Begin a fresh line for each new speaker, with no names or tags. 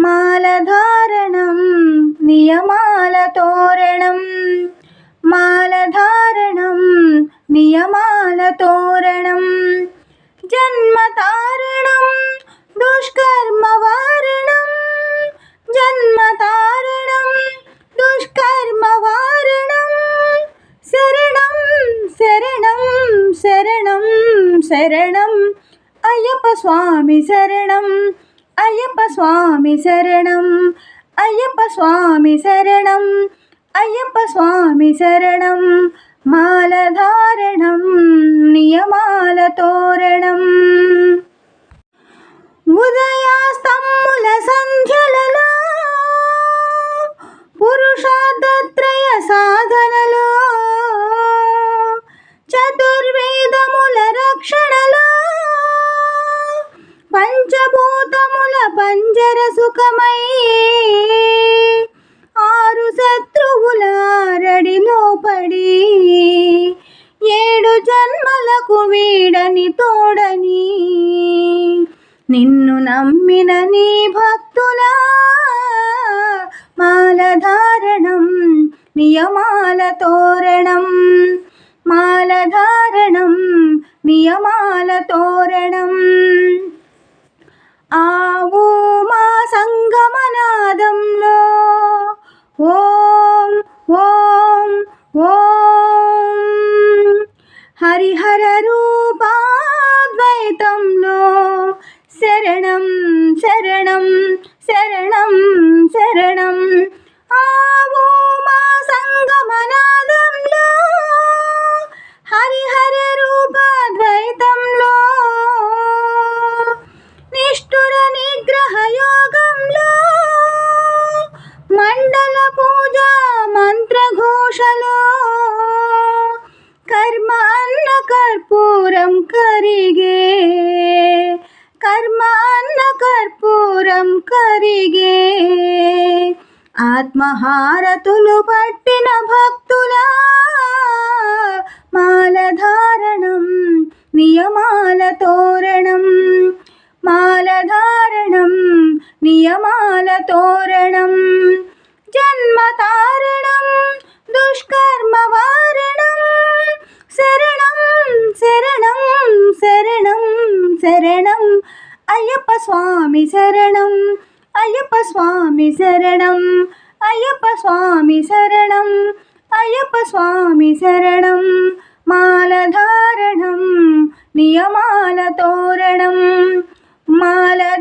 മാലധാരണം നിയമാല തോരണം മാലധാരണം നിയമാല തോരണം ജന്മതാരണം ദുഷ്കർമ്മവാരണം ജന്മതാരണം ദുഷ്കർമ്മവാരണം ശരണം ശരണം ശരണം ശരണം അയ്യപ്പ സ്വാമി ശരണം ஐயப்ப சுவாமி சரணம். ஐயப்ப சுவாமி சரணம். ஐயப்ப சுவாமி சரணம். மாலதாரணம். సుఖమై ఆరు శత్రువుల రడిలో పడి ఏడు జన్మలకు వీడని తోడని నిన్ను నమ్మిన నీ భక్తుల మాలధారణం నియమాల తోరణం మాలధారణం నియమా ఓం ఓం ఓం. హరిహర రూపాద్వైతంలో శరణం కర్పూరం కరిగే కర్మ అన్న కర్పూరం కరిగే ఆత్మహారతులు పట్టిన భక్తుల మాలధారణం నియమాల తోరణం మాలధారణం నియమాల ശരണം. അയ്യപ്പ സ്വാമി ശരണം. അയ്യപ്പ സ്വാമി ശരണം. അയ്യപ്പ സ്വാമി ശരണം. അയ്യപ്പ സ്വാമി ശരണം. മാലധാരണം നിയമാല തോരണം. മാല